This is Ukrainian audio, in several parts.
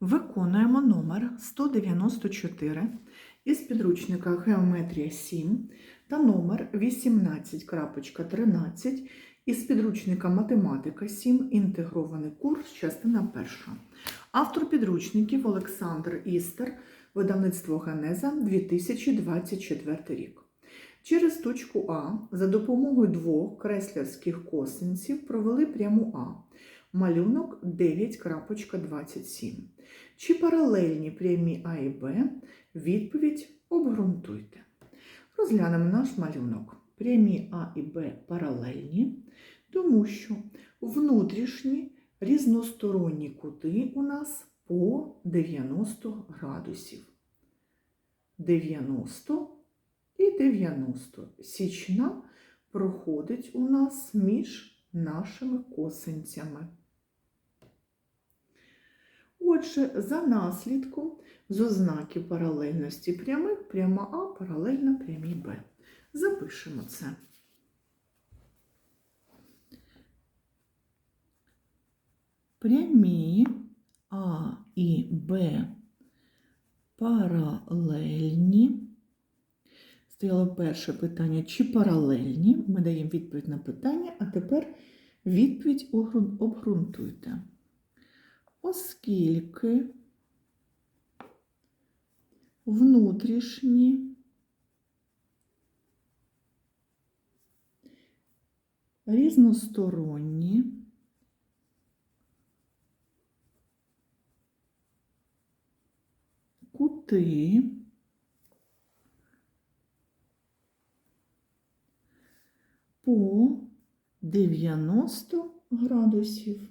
Виконуємо номер 194 із підручника Геометрія 7 та номер 18.13 із підручника Математика 7. Інтегрований курс, частина перша. Автор підручників Олександр Істер, видавництво Генеза 2024 рік. Через точку А за допомогою двох креслярських косинців провели пряму А. Малюнок 9.27. Чи паралельні прямі А і Б? Відповідь обґрунтуйте. Розглянемо наш малюнок. Прямі А і Б паралельні, тому що внутрішні різносторонні кути у нас по 90 градусів. 90 і 90. Січна проходить у нас між нашими косинцями. Отже, за наслідком з ознаки паралельності прямих пряма А паралельна прямій Б. Запишемо це. Прямі А і Б паралельні. Стояло перше питання, чи паралельні. Ми даємо відповідь на питання, а тепер відповідь обґрунтуйте. Оскільки внутрішні різносторонні кути по 90 градусів.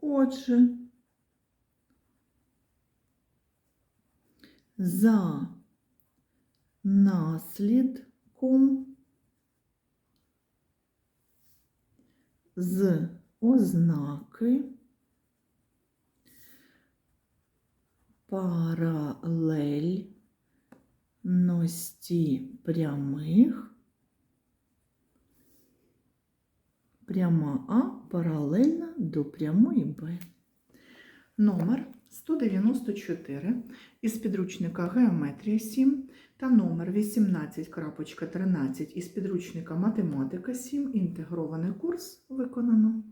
Отже, за наслідком з ознаки паралельності прямих пряма А паралельна до прямої Б. Номер 194 із підручника Геометрія 7 та номер 18.13 із підручника Математика 7. Інтегрований курс виконано.